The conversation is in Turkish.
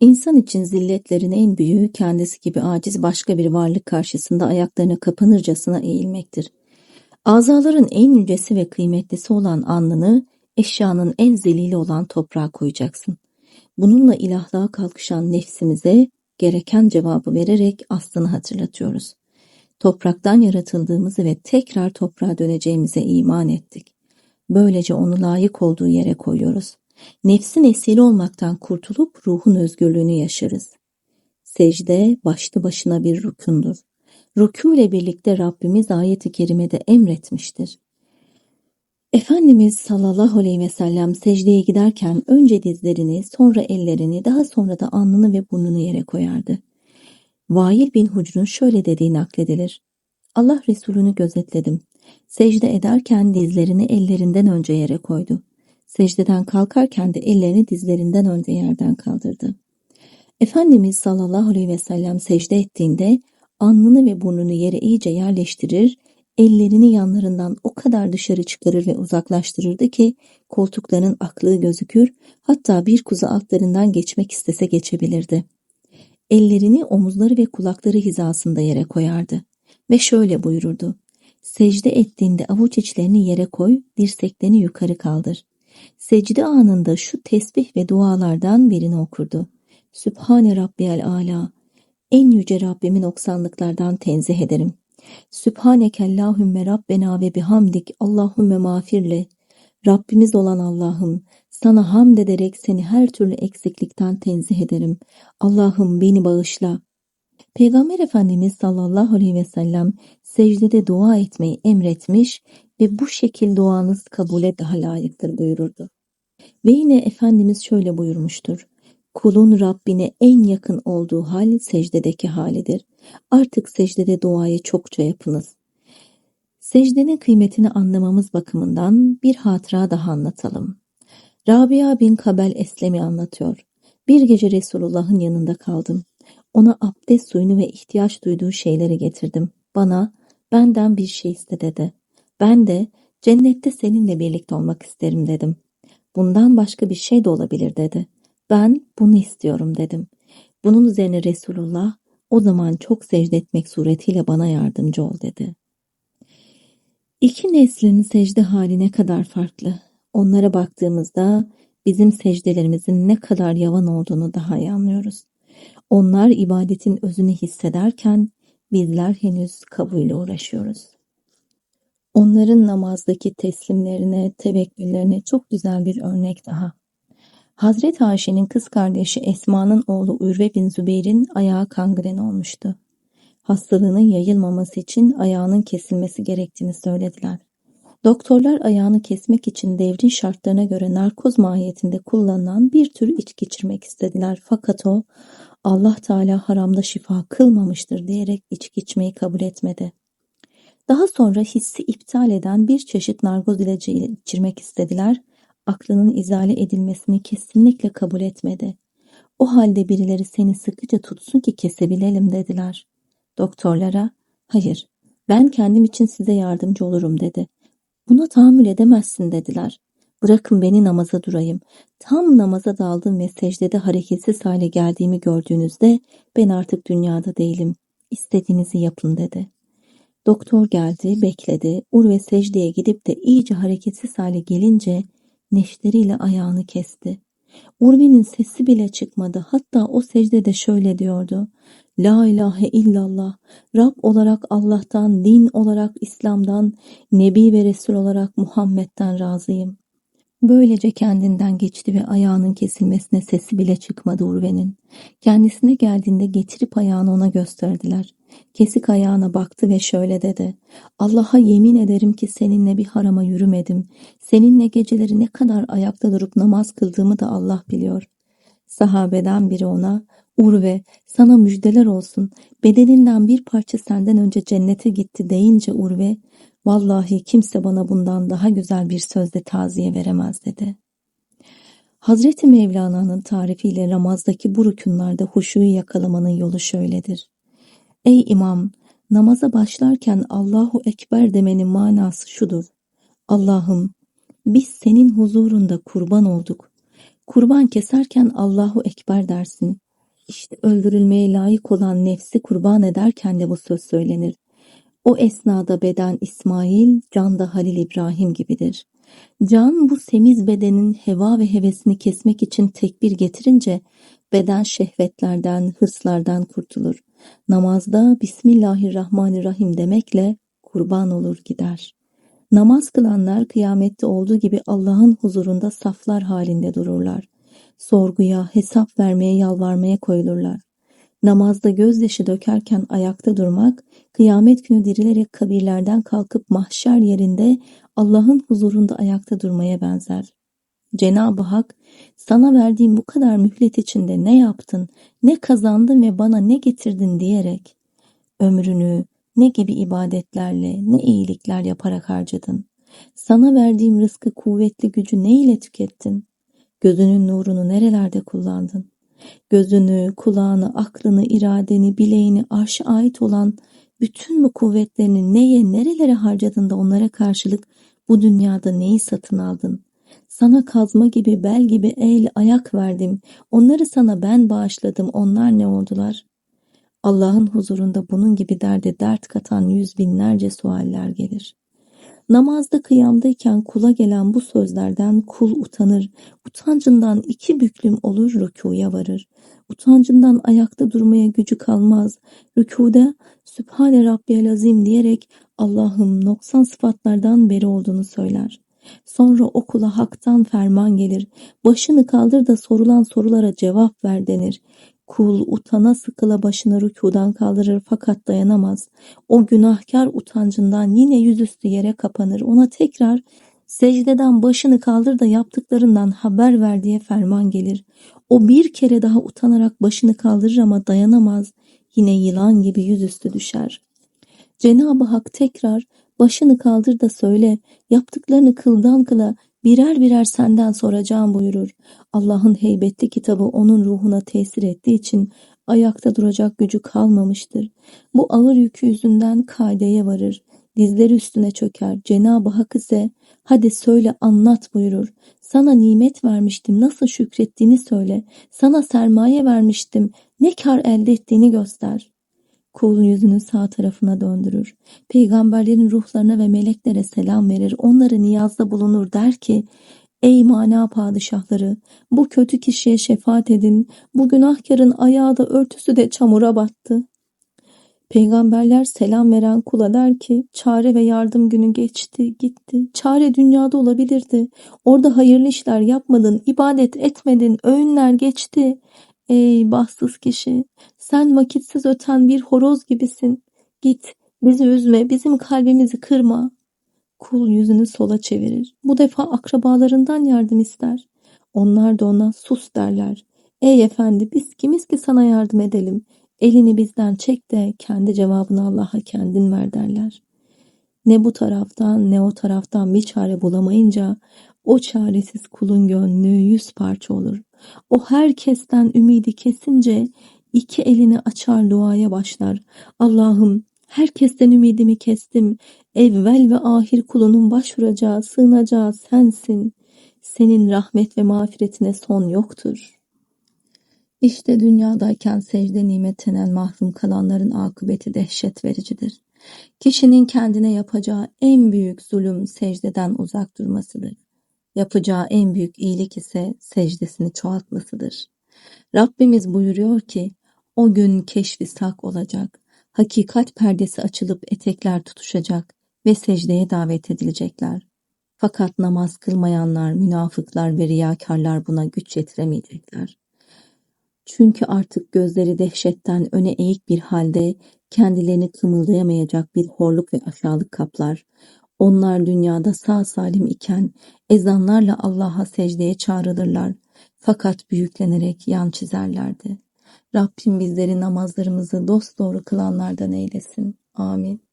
İnsan için zilletlerin en büyüğü kendisi gibi aciz başka bir varlık karşısında ayaklarına kapanırcasına eğilmektir. Azaların en yücesi ve kıymetlisi olan alnını eşyanın en zelili olan toprağa koyacaksın. Bununla ilahlığa kalkışan nefsimize gereken cevabı vererek aslını hatırlatıyoruz. Topraktan yaratıldığımızı ve tekrar toprağa döneceğimize iman ettik. Böylece onu layık olduğu yere koyuyoruz. Nefsin esiri olmaktan kurtulup ruhun özgürlüğünü yaşarız. Secde başlı başına bir rükundur. Rükû ile birlikte Rabbimiz ayeti kerimede emretmiştir. Efendimiz sallallahu aleyhi ve sellem secdeye giderken önce dizlerini, sonra ellerini, daha sonra da alnını ve burnunu yere koyardı. Vail bin Hucr'un şöyle dediği nakledilir. Allah Resulünü gözetledim. Secde ederken dizlerini ellerinden önce yere koydu. Secdeden kalkarken de ellerini dizlerinden önce yerden kaldırdı. Efendimiz sallallahu aleyhi ve sellem secde ettiğinde alnını ve burnunu yere iyice yerleştirir, ellerini yanlarından o kadar dışarı çıkarır ve uzaklaştırırdı ki koltukların aklığı gözükür, hatta bir kuzu altlarından geçmek istese geçebilirdi. Ellerini omuzları ve kulakları hizasında yere koyardı ve şöyle buyururdu. Secde ettiğinde avuç içlerini yere koy, dirseklerini yukarı kaldır. Secde anında şu tesbih ve dualardan birini okurdu. Sübhane Rabbiyel Ala, en yüce Rabbimin oksanlıklardan tenzih ederim. Sübhanekellahümme Rabbena ve bihamdik Allahümme mağfirle. Rabbimiz olan Allah'ım, sana hamd ederek seni her türlü eksiklikten tenzih ederim. Allah'ım beni bağışla. Peygamber Efendimiz sallallahu aleyhi ve sellem secdede dua etmeyi emretmiş ve bu şekil duanız kabule daha layıktır buyururdu. Ve yine Efendimiz şöyle buyurmuştur. Kulun Rabbine en yakın olduğu hal secdedeki halidir. Artık secdede duayı çokça yapınız. Secdenin kıymetini anlamamız bakımından bir hatıra daha anlatalım. Rabia bin Kabel Eslemi anlatıyor. Bir gece Resulullah'ın yanında kaldım. Ona abdest suyunu ve ihtiyaç duyduğu şeyleri getirdim. Bana, benden bir şey iste dedi. Ben de, cennette seninle birlikte olmak isterim dedim. Bundan başka bir şey de olabilir dedi. Ben bunu istiyorum dedim. Bunun üzerine Resulullah, o zaman çok secde etmek suretiyle bana yardımcı ol dedi. İki neslin secde hali ne kadar farklı. Onlara baktığımızda bizim secdelerimizin ne kadar yavan olduğunu daha iyi anlıyoruz. Onlar ibadetin özünü hissederken bizler henüz kabuğuyla uğraşıyoruz. Onların namazdaki teslimlerine, tevekküllerine çok güzel bir örnek daha. Hazret Ayşe'nin kız kardeşi Esma'nın oğlu Ürve bin Zübeyir'in ayağı kangren olmuştu. Hastalığının yayılmaması için ayağının kesilmesi gerektiğini söylediler. Doktorlar ayağını kesmek için devrin şartlarına göre narkoz mahiyetinde kullanılan bir tür içki içirmek istediler. Fakat o Allah Teala haramda şifa kılmamıştır diyerek içki içmeyi kabul etmedi. Daha sonra hissi iptal eden bir çeşit narkoz ilacı içirmek istediler. Aklının izale edilmesini kesinlikle kabul etmedi. O halde birileri seni sıkıca tutsun ki kesebilelim dediler. Doktorlara, hayır ben kendim için size yardımcı olurum dedi. Buna tahammül edemezsin dediler. Bırakın beni namaza durayım. Tam namaza daldım ve secdede hareketsiz hale geldiğimi gördüğünüzde ben artık dünyada değilim. İstediğinizi yapın dedi. Doktor geldi, bekledi. Urve secdeye gidip de iyice hareketsiz hale gelince neşteriyle ayağını kesti. Urve'nin sesi bile çıkmadı. Hatta o secdede şöyle diyordu. La ilahe illallah, Rab olarak Allah'tan, din olarak İslam'dan, Nebi ve Resul olarak Muhammed'den razıyım. Böylece kendinden geçti ve ayağının kesilmesine sesi bile çıkmadı Urve'nin. Kendisine geldiğinde getirip ayağını ona gösterdiler. Kesik ayağına baktı ve şöyle dedi. Allah'a yemin ederim ki seninle bir harama yürümedim. Seninle geceleri ne kadar ayakta durup namaz kıldığımı da Allah biliyor. Sahabeden biri ona, Urve sana müjdeler olsun bedeninden bir parça senden önce cennete gitti deyince Urve Vallahi kimse bana bundan daha güzel bir sözle taziye veremez dedi. Hazreti Mevlana'nın tarifiyle namazdaki bu rükunlarda huşuyu yakalamanın yolu şöyledir. Ey imam, namaza başlarken Allahu Ekber demenin manası şudur. Allah'ım, biz senin huzurunda kurban olduk. Kurban keserken Allahu Ekber dersin. İşte öldürülmeye layık olan nefsi kurban ederken de bu söz söylenir. O esnada beden İsmail, can da Halil İbrahim gibidir. Can bu semiz bedenin heva ve hevesini kesmek için tekbir getirince beden şehvetlerden, hırslardan kurtulur. Namazda Bismillahirrahmanirrahim demekle kurban olur gider. Namaz kılanlar kıyamette olduğu gibi Allah'ın huzurunda saflar halinde dururlar. Sorguya, hesap vermeye, yalvarmaya koyulurlar. Namazda gözyaşı dökerken ayakta durmak, kıyamet günü dirilerek kabirlerden kalkıp mahşer yerinde Allah'ın huzurunda ayakta durmaya benzer. Cenab-ı Hak, sana verdiğim bu kadar mühlet içinde ne yaptın, ne kazandın ve bana ne getirdin diyerek, ömrünü ne gibi ibadetlerle, ne iyilikler yaparak harcadın. Sana verdiğim rızkı kuvvetli gücü ne ile tükettin? Gözünün nurunu nerelerde kullandın? Gözünü, kulağını, aklını, iradeni, bileğini, arşa ait olan bütün bu kuvvetlerini neye, nerelere harcadın da onlara karşılık bu dünyada neyi satın aldın? Sana kazma gibi, bel gibi el, ayak verdim. Onları sana ben bağışladım. Onlar ne oldular? Allah'ın huzurunda bunun gibi derde dert katan yüz binlerce sualler gelir. Namazda kıyamdayken kula gelen bu sözlerden kul utanır, utancından iki büklüm olur rükuya varır. Utancından ayakta durmaya gücü kalmaz. Rükuda Sübhane Rabbiyel Azim diyerek Allah'ım noksan sıfatlardan beri olduğunu söyler. Sonra okula haktan ferman gelir. Başını kaldır da sorulan sorulara cevap ver denir. Kul utana sıkıla başını rükudan kaldırır fakat dayanamaz. O günahkar utancından yine yüzüstü yere kapanır. Ona tekrar secdeden başını kaldır da yaptıklarından haber ver diye ferman gelir. O bir kere daha utanarak başını kaldırır ama dayanamaz. Yine yılan gibi yüzüstü düşer. Cenab-ı Hak tekrar başını kaldır da söyle, yaptıklarını kıldan kıla birer birer senden soracağım buyurur. Allah'ın heybetli kitabı onun ruhuna tesir ettiği için ayakta duracak gücü kalmamıştır. Bu ağır yükü yüzünden kaideye varır. Dizleri üstüne çöker. Cenab-ı Hak ise hadi söyle anlat buyurur. Sana nimet vermiştim nasıl şükrettiğini söyle. Sana sermaye vermiştim ne kar elde ettiğini göster. Kul yüzünü sağ tarafına döndürür. Peygamberlerin ruhlarına ve meleklere selam verir. Onları niyazda bulunur der ki Ey mana padişahları! Bu kötü kişiye şefaat edin. Bu günahkarın ayağı da örtüsü de çamura battı. Peygamberler selam veren kula der ki çare ve yardım günü geçti gitti. Çare dünyada olabilirdi. Orada hayırlı işler yapmadın, ibadet etmedin, öğünler geçti. Ey bahtsız kişi! Sen vakitsiz öten bir horoz gibisin. Git, bizi üzme, bizim kalbimizi kırma. Kul yüzünü sola çevirir. Bu defa akrabalarından yardım ister. Onlar da ona sus derler. Ey efendi biz kimiz ki sana yardım edelim. Elini bizden çek de kendi cevabını Allah'a kendin ver derler. Ne bu taraftan ne o taraftan bir çare bulamayınca o çaresiz kulun gönlü yüz parça olur. O herkesten ümidi kesince iki elini açar duaya başlar. Allah'ım herkesten ümidimi kestim. Evvel ve ahir kulunun başvuracağı, sığınacağı sensin. Senin rahmet ve mağfiretine son yoktur. İşte dünyadayken secde nimetinden mahrum kalanların akıbeti dehşet vericidir. Kişinin kendine yapacağı en büyük zulüm secdeden uzak durmasıdır. Yapacağı en büyük iyilik ise secdesini çoğaltmasıdır. Rabbimiz buyuruyor ki, o gün keşfi sak olacak, hakikat perdesi açılıp etekler tutuşacak ve secdeye davet edilecekler. Fakat namaz kılmayanlar, münafıklar ve riyakarlar buna güç yetiremeyecekler. Çünkü artık gözleri dehşetten öne eğik bir halde kendilerini kımıldayamayacak bir horluk ve aşağılık kaplar. Onlar dünyada sağ salim iken ezanlarla Allah'a secdeye çağrılırlar. Fakat büyüklenerek yan çizerlerdi. Rabbim bizleri namazlarımızı dosdoğru kılanlardan eylesin. Amin.